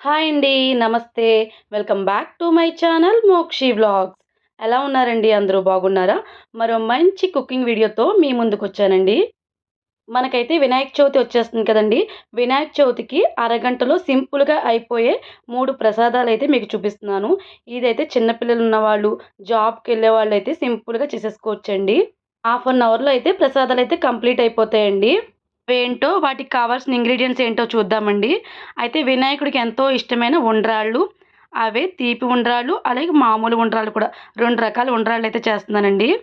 Hi అండి నమస్తే. Welcome back to my channel Mokshi vlogs. ఎలా ఉన్నారండి? అందరూ బాగున్నారా? మరో మంచి కుకింగ్ వీడియోతో మీ ముందుకు వచ్చానండి. మనకైతే వినాయక చవితి వచ్చేస్తుంది కదండి. వినాయక చవితికి అరగంటలో సింపుల్గా అయిపోయే మూడు ప్రసాదాలు అయితే మీకు చూపిస్తున్నాను. ఇదైతే చిన్నపిల్లలు ఉన్నవాళ్ళు జాబ్కి వెళ్ళే వాళ్ళు అయితే సింపుల్గా చేసేసుకోవచ్చండి. హాఫ్ అన్ అవర్లో అయితే ప్రసాదాలు అయితే కంప్లీట్ అయిపోతాయండి. ఏంటో వాటికి కావాల్సిన ఇంగ్రీడియంట్స్ ఏంటో చూద్దామండి. అయితే వినాయకుడికి ఎంతో ఇష్టమైన ఉండ్రాళ్ళు. అవే తీపి ఉండ్రాళ్ళు అలాగే మామూలు ఉండ్రాళ్ళు కూడా. రెండు రకాల ఉండ్రాళ్ళు అయితే చేస్తున్నానండి.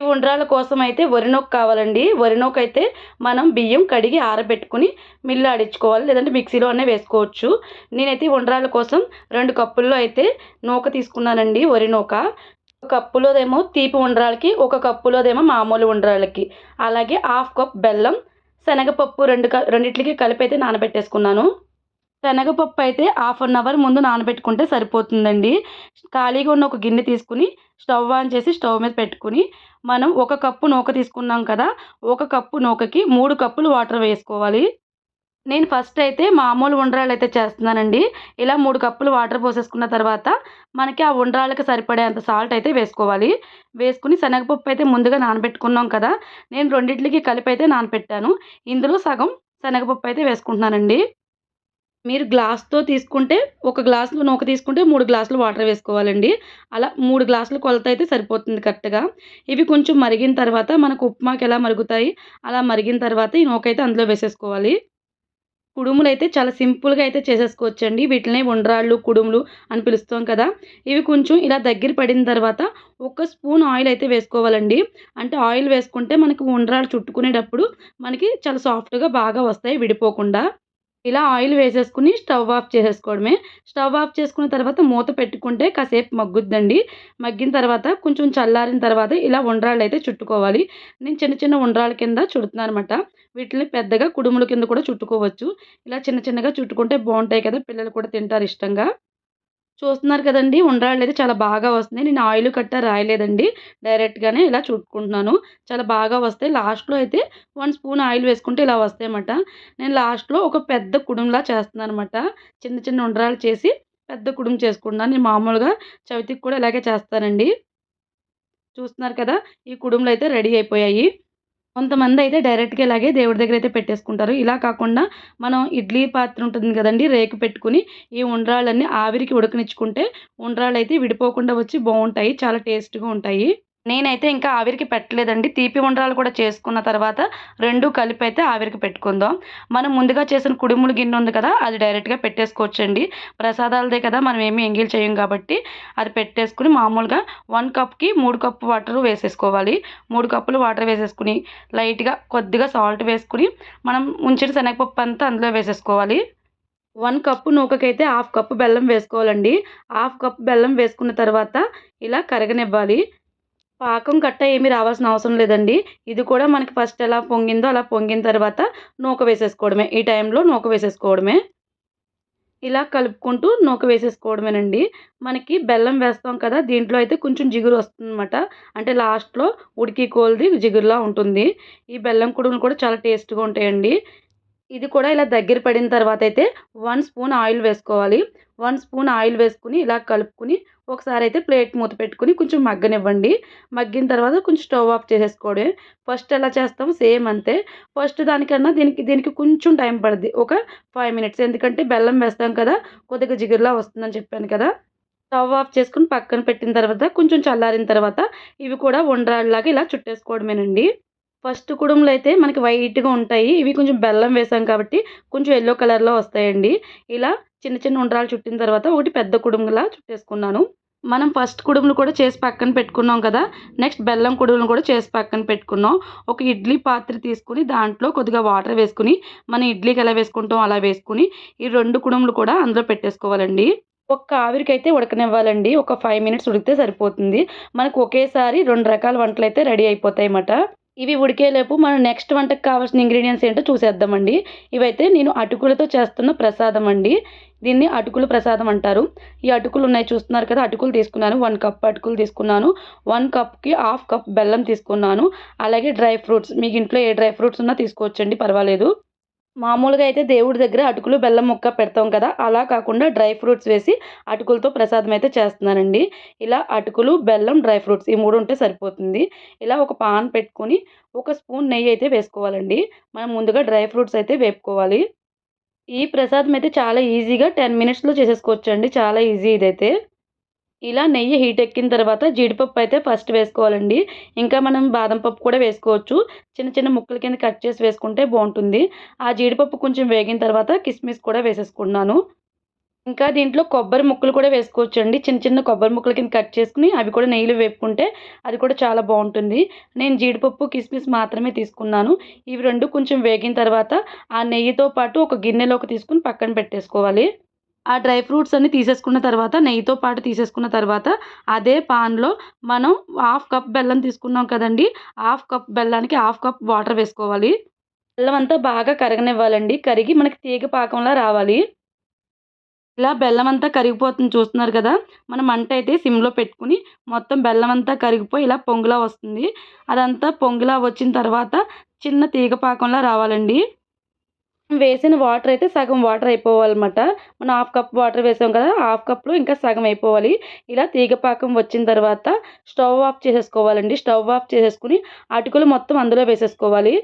ఉండ్రాల కోసం అయితే వరినొక్క కావాలండి. వరినొక్క అయితే మనం బియ్యం కడిగి ఆరబెట్టుకుని మిల్లు ఆడించుకోవాలి. లేదంటే మిక్సీలో అనే వేసుకోవచ్చు. నేనైతే ఉండ్రాల కోసం రెండు కప్పుల్లో అయితే నూక తీసుకున్నానండి వరి నూక. ఒక కప్పులోదేమో తీపి ఉండ్రాళ్ళకి ఒక కప్పులోదేమో మామూలు ఉండ్రాళ్ళకి. అలాగే హాఫ్ కప్ బెల్లం శనగపప్పు రెండు క రెండిట్లకి కలిపి అయితే నానబెట్టేసుకున్నాను. శనగపప్పు అయితే హాఫ్ అన్ అవర్ ముందు నానబెట్టుకుంటే సరిపోతుందండి. ఖాళీగా ఉన్న ఒక గిన్నె తీసుకుని స్టవ్ ఆన్ చేసి స్టవ్ మీద పెట్టుకుని మనం ఒక కప్పు నూక తీసుకున్నాం కదా ఒక కప్పు నూకకి మూడు కప్పులు వాటర్ వేసుకోవాలి. నేను ఫస్ట్ అయితే మామూలు ఉండరాలు అయితే చేస్తున్నానండి. ఇలా మూడు కప్పులు వాటర్ పోసేసుకున్న తర్వాత మనకి ఆ ఉండ్రాళ్ళకి సరిపడేంత సాల్ట్ అయితే వేసుకోవాలి. వేసుకుని శనగపప్పు అయితే ముందుగా నానబెట్టుకున్నాం కదా నేను రెండింటికి కలిపి అయితే నానబెట్టాను. ఇందులో సగం శనగపప్పు అయితే వేసుకుంటున్నానండి. మీరు గ్లాస్తో తీసుకుంటే ఒక గ్లాసులో నూక తీసుకుంటే మూడు గ్లాసులు వాటర్ వేసుకోవాలండి. అలా మూడు గ్లాసులు కొలత అయితే సరిపోతుంది కరెక్ట్గా. ఇవి కొంచెం మరిగిన తర్వాత మనకు ఉప్మాకి ఎలా మరుగుతాయి? అలా మరిగిన తర్వాత ఈ నూక అయితే అందులో వేసేసుకోవాలి. కుడుములు అయితే చాలా సింపుల్గా అయితే చేసేసుకోవచ్చండి. వీటిని ఉండ్రాళ్ళు కుడుములు అని పిలుస్తాం కదా. ఇవి కొంచెం ఇలా దగ్గర పడిన తర్వాత ఒక స్పూన్ ఆయిల్ అయితే వేసుకోవాలండి. అంటే ఆయిల్ వేసుకుంటే మనకి ఉండ్రాళ్ళు చుట్టుకునేటప్పుడు మనకి చాలా సాఫ్ట్గా బాగా వస్తాయి విడిపోకుండా. ఇలా ఆయిల్ వేసేసుకుని స్టవ్ ఆఫ్ చేసేసుకోవడమే. స్టవ్ ఆఫ్ చేసుకున్న తర్వాత మూత పెట్టుకుంటే కాసేపు మగ్గుద్దండి. మగ్గిన తర్వాత కొంచెం చల్లారిన తర్వాత ఇలా ఉండ్రాళ్ళు అయితే చుట్టుకోవాలి. నేను చిన్న చిన్న ఉండ్రాళ్ళ కింద చుడుతున్నాను అనమాట వీటిని పెద్దగా కుడుముల కింద కూడా చుట్టుకోవచ్చు. ఇలా చిన్న చిన్నగా చుట్టుకుంటే బాగుంటాయి కదా పిల్లలు కూడా తింటారు ఇష్టంగా. చూస్తున్నారు కదండి. ఉండరాళ్ళు అయితే చాలా బాగా వస్తుంది నేను ఆయిల్ కట్ట రాయలేదండి. డైరెక్ట్గానే ఇలా చుట్టుకుంటున్నాను. చాలా బాగా వస్తాయి. లాస్ట్లో అయితే వన్ స్పూన్ ఆయిల్ వేసుకుంటే ఇలా వస్తాయి అన్నమాట నేను లాస్ట్లో ఒక పెద్ద కుడుంలా చేస్తున్నాను అనమాట చిన్న చిన్న ఉండరాలు చేసి పెద్ద కుడుం చేసుకుంటున్నాను. నేను మామూలుగా చవితికి కూడా ఇలాగే చేస్తానండి. చూస్తున్నారు కదా ఈ కుడుంలు అయితే రెడీ అయిపోయాయి. కొంతమంది అయితే డైరెక్ట్గా ఇలాగే దేవుడి దగ్గర అయితే పెట్టేసుకుంటారు. ఇలా కాకుండా మనం ఇడ్లీ పాత్ర ఉంటుంది కదండి రేకు పెట్టుకుని ఈ ఉండ్రాళ్ళన్నీ ఆవిరికి ఉడకనిచ్చుకుంటే ఉండ్రాళ్ళు అయితే విడిపోకుండా వచ్చి బాగుంటాయి చాలా టేస్ట్గా ఉంటాయి. నేనైతే ఇంకా ఆవిరికి పెట్టలేదండి. తీపి ఉండ్రాలు కూడా చేసుకున్న తర్వాత రెండు కలిపి అయితే ఆవిరికి పెట్టుకుందాం. మనం ముందుగా చేసిన కుడుములు గిన్నె ఉంది కదా అది డైరెక్ట్గా పెట్టేసుకోవచ్చండి. ప్రసాదాలదే కదా మనం ఏమీ ఎంగిల్ చేయం కాబట్టి అది పెట్టేసుకుని మామూలుగా వన్ కప్కి మూడు కప్పు వాటర్ వేసేసుకోవాలి. మూడు కప్పులు వాటర్ వేసేసుకుని లైట్గా కొద్దిగా సాల్ట్ వేసుకుని మనం ఉంచిన శనగపప్పు అంతా అందులో వేసేసుకోవాలి. వన్ కప్పు నూకకైతే హాఫ్ కప్పు బెల్లం వేసుకోవాలండి. హాఫ్ కప్పు బెల్లం వేసుకున్న తర్వాత ఇలా కరగనివ్వాలి. పాకం కట్ట ఏమీ రావాల్సిన అవసరం లేదండి. ఇది కూడా మనకి ఫస్ట్ ఎలా పొంగిందో అలా పొంగిన తర్వాత నూక వేసేసుకోవడమే. ఈ టైంలో నూక వేసేసుకోవడమే. ఇలా కలుపుకుంటూ నూక వేసేసుకోవడమేనండి. మనకి బెల్లం వేస్తాం కదా దీంట్లో అయితే కొంచెం జిగురు వస్తుందన్నమాట. అంటే లాస్ట్లో ఉడికి కోల్ది జిగురులా ఉంటుంది. ఈ బెల్లం కుడుములు కూడా చాలా టేస్ట్గా ఉంటాయండి. ఇది కూడా ఇలా దగ్గర పడిన తర్వాత అయితే వన్ స్పూన్ ఆయిల్ వేసుకోవాలి. వన్ స్పూన్ ఆయిల్ వేసుకుని ఇలా కలుపుకుని ఒకసారి అయితే ప్లేట్ మూత పెట్టుకుని కొంచెం మగ్గనివ్వండి. మగ్గిన తర్వాత కొంచెం స్టవ్ ఆఫ్ చేసేసుకోవడమే ఫస్ట్ ఎలా చేస్తాం? సేమ్ అంతే. ఫస్ట్ దానికన్నా దీనికి దీనికి కొంచెం టైం పడుద్ది. ఒక ఫైవ్ మినిట్స్ ఎందుకంటే బెల్లం వేస్తాం కదా కొద్దిగా జిగురులా వస్తుందని చెప్పాను కదా. స్టవ్ ఆఫ్ చేసుకుని పక్కన పెట్టిన తర్వాత కొంచెం చల్లారిన తర్వాత ఇవి కూడా ఉండ్రాళ్ళలాగా ఇలా చుట్టేసుకోవడమేనండి. ఫస్ట్ కుడుములు అయితే మనకి వైట్గా ఉంటాయి. ఇవి కొంచెం బెల్లం వేసాం కాబట్టి కొంచెం ఎల్లో కలర్లో వస్తాయండి. ఇలా చిన్న చిన్న ఉండరాలు చుట్టిన తర్వాత ఒకటి పెద్ద కుడుములా చుట్టేసుకున్నాను. మనం ఫస్ట్ కుడుములు కూడా చేసి పక్కన పెట్టుకున్నాం కదా! నెక్స్ట్ బెల్లం కుడుములు కూడా చేసి పక్కన పెట్టుకున్నాం. ఒక ఇడ్లీ పాత్ర తీసుకుని దాంట్లో కొద్దిగా వాటర్ వేసుకుని మనం ఇడ్లీకి ఎలా వేసుకుంటాం అలా వేసుకుని ఈ రెండు కుడుములు కూడా అందులో పెట్టేసుకోవాలండి. ఒక్క ఆవిరికి అయితే ఉడకనివ్వాలండి. ఒక ఫైవ్ మినిట్స్ ఉడికితే సరిపోతుంది. మనకు ఒకేసారి రెండు రకాల వంటలు అయితే రెడీ అయిపోతాయి అన్నమాట ఇవి ఉడికేలోపు మనం నెక్స్ట్ వంటకు కావాల్సిన ఇంగ్రీడియంట్స్ ఏంటో చూసేద్దామండి. ఇవైతే నేను అటుకులతో చేస్తున్న ప్రసాదం అండి. దీన్ని అటుకుల ప్రసాదం అంటారు. ఈ అటుకులు ఉన్నాయి చూస్తున్నారు కదా అటుకులు తీసుకున్నాను. వన్ కప్ అటుకులు తీసుకున్నాను. వన్ కప్కి హాఫ్ కప్ బెల్లం తీసుకున్నాను. అలాగే డ్రై ఫ్రూట్స్ మీకు ఇంట్లో ఏ డ్రై ఫ్రూట్స్ ఉన్నా తీసుకోవచ్చండి పర్వాలేదు. మామూలుగా అయితే దేవుడి దగ్గర అటుకులు బెల్లం ముక్క పెడతాం కదా. అలా కాకుండా డ్రై ఫ్రూట్స్ వేసి అటుకులతో ప్రసాదం అయితే చేస్తున్నానండి. ఇలా అటుకులు బెల్లం డ్రై ఫ్రూట్స్ ఈ మూడు ఉంటే సరిపోతుంది. ఇలా ఒక పాన్ పెట్టుకొని ఒక స్పూన్ నెయ్యి అయితే వేసుకోవాలండి. మనం ముందుగా డ్రై ఫ్రూట్స్ అయితే వేపుకోవాలి. ఈ ప్రసాదం అయితే చాలా ఈజీగా టెన్ మినిట్స్లో చేసేసుకోవచ్చండి. చాలా ఈజీ ఇదైతే. ఇలా నెయ్యి హీట్ ఎక్కిన తర్వాత జీడిపప్పు అయితే ఫస్ట్ వేసుకోవాలండి. ఇంకా మనం బాదం పప్పు కూడా వేసుకోవచ్చు. చిన్న చిన్న ముక్కల కింద కట్ చేసి వేసుకుంటే బాగుంటుంది. ఆ జీడిపప్పు కొంచెం వేగిన తర్వాత కిస్మిస్ కూడా వేసేసుకున్నాను. ఇంకా దీంట్లో కొబ్బరి ముక్కలు కూడా వేసుకోవచ్చండి. చిన్న చిన్న కొబ్బరి ముక్కల కింద కట్ చేసుకుని అవి కూడా నెయ్యిలో వేపుకుంటే అది కూడా చాలా బాగుంటుంది. నేను జీడిపప్పు కిస్మిస్ మాత్రమే తీసుకున్నాను. ఇవి రెండు కొంచెం వేగిన తర్వాత ఆ నెయ్యితో పాటు ఒక గిన్నెలోకి తీసుకుని పక్కన పెట్టేసుకోవాలి. ఆ డ్రై ఫ్రూట్స్ అన్ని తీసేసుకున్న తర్వాత నెయ్యితో పాటు తీసేసుకున్న తర్వాత అదే పాన్లో మనం హాఫ్ కప్ బెల్లం తీసుకున్నాం కదండి. హాఫ్ కప్ బెల్లానికి హాఫ్ కప్ వాటర్ వేసుకోవాలి. బెల్లం అంతా బాగా కరగనివ్వాలండి. కరిగి మనకి తీగ పాకంలా రావాలి. ఇలా బెల్లం అంతా కరిగిపోతుంది చూస్తున్నారు కదా. మనం మంట అయితే సిమ్లో పెట్టుకుని మొత్తం బెల్లం అంతా కరిగిపోయి ఇలా పొంగులా వస్తుంది. అదంతా పొంగులా వచ్చిన తర్వాత చిన్న తీగ పాకంలా రావాలండి. వేసిన వాటర్ అయితే సగం వాటర్ అయిపోవాలన్నమాట. మనం హాఫ్ కప్ వాటర్ వేసాం కదా హాఫ్ కప్లో ఇంకా సగం అయిపోవాలి. ఇలా తీగపాకం వచ్చిన తర్వాత స్టవ్ ఆఫ్ చేసేసుకోవాలండి. స్టవ్ ఆఫ్ చేసేసుకుని అటుకులు మొత్తం అందులో వేసేసుకోవాలి.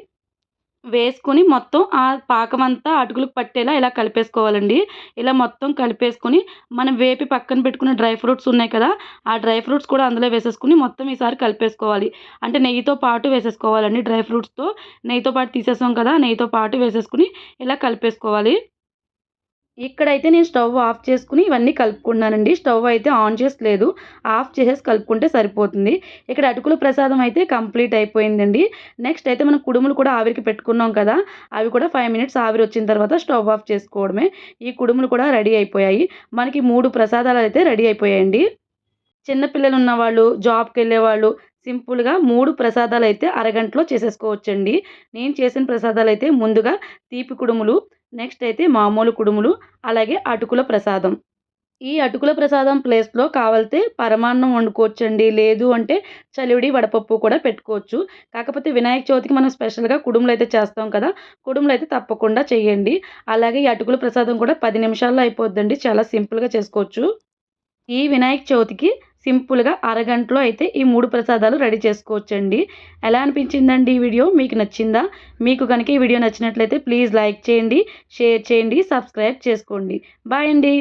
వేసుకొని మొత్తం ఆ పాకం అంతా అటుకులకు పట్టేలా ఇలా కలిపేసుకోవాలండి. ఇలా మొత్తం కలిపేసుకొని మనం వేపి పక్కన పెట్టుకున్న డ్రై ఫ్రూట్స్ ఉన్నాయి కదా ఆ డ్రై ఫ్రూట్స్ కూడా అందులో వేసేసుకుని మొత్తం ఈసారి కలిపేసుకోవాలి. అంటే నెయ్యితో పాటు వేసేసుకోవాలండి డ్రై ఫ్రూట్స్తో. నెయ్యితో పాటు తీసేసాం కదా నెయ్యితో పాటు వేసేసుకుని ఇలా కలిపేసుకోవాలి. ఇక్కడైతే నేను స్టవ్ ఆఫ్ చేసుకుని ఇవన్నీ కలుపుకున్నానండి స్టవ్ అయితే ఆన్ చేసలేదు ఆఫ్ చేసేసి కలుపుకుంటే సరిపోతుంది. ఇక్కడ అటుకుల ప్రసాదం అయితే కంప్లీట్ అయిపోయిందండి. నెక్స్ట్ అయితే మనం కుడుములు కూడా ఆవిరికి పెట్టుకున్నాం కదా అవి కూడా ఫైవ్ మినిట్స్ ఆవిరి వచ్చిన తర్వాత స్టవ్ ఆఫ్ చేసుకోవడమే. ఈ కుడుములు కూడా రెడీ అయిపోయాయి. మనకి మూడు ప్రసాదాలు అయితే రెడీ అయిపోయాయండి. చిన్నపిల్లలు ఉన్నవాళ్ళు జాబ్కి వెళ్ళేవాళ్ళు సింపుల్గా మూడు ప్రసాదాలు అయితే అరగంటలో చేసేసుకోవచ్చండి. నేను చేసిన ప్రసాదాలు అయితే ముందుగా తీపి కుడుములు నెక్స్ట్ అయితే మామూలు కుడుములు అలాగే అటుకుల ప్రసాదం. ఈ అటుకుల ప్రసాదం ప్లేస్లో కావాలితే పరమాన్నం వండుకోవచ్చండి. లేదు అంటే చలివిడి వడపప్పు కూడా పెట్టుకోవచ్చు. కాకపోతే వినాయక చవితికి మనం స్పెషల్గా కుడుములు అయితే చేస్తాం కదా కుడుములు అయితే తప్పకుండా చేయండి. అలాగే ఈ అటుకుల ప్రసాదం కూడా పది నిమిషాల్లో అయిపోద్దండి. చాలా సింపుల్గా చేసుకోవచ్చు. ఈ వినాయక చవితికి సింపుల్గా అరగంటలో అయితే ఈ మూడు ప్రసాదాలు రెడీ చేసుకోవచ్చండి. ఎలా అనిపించిందండి ఈ వీడియో? మీకు నచ్చిందా? మీకు కనుక ఈ వీడియో నచ్చినట్లయితే ప్లీజ్ లైక్ చేయండి షేర్ చేయండి సబ్స్క్రైబ్ చేసుకోండి. బాయ్ అండి.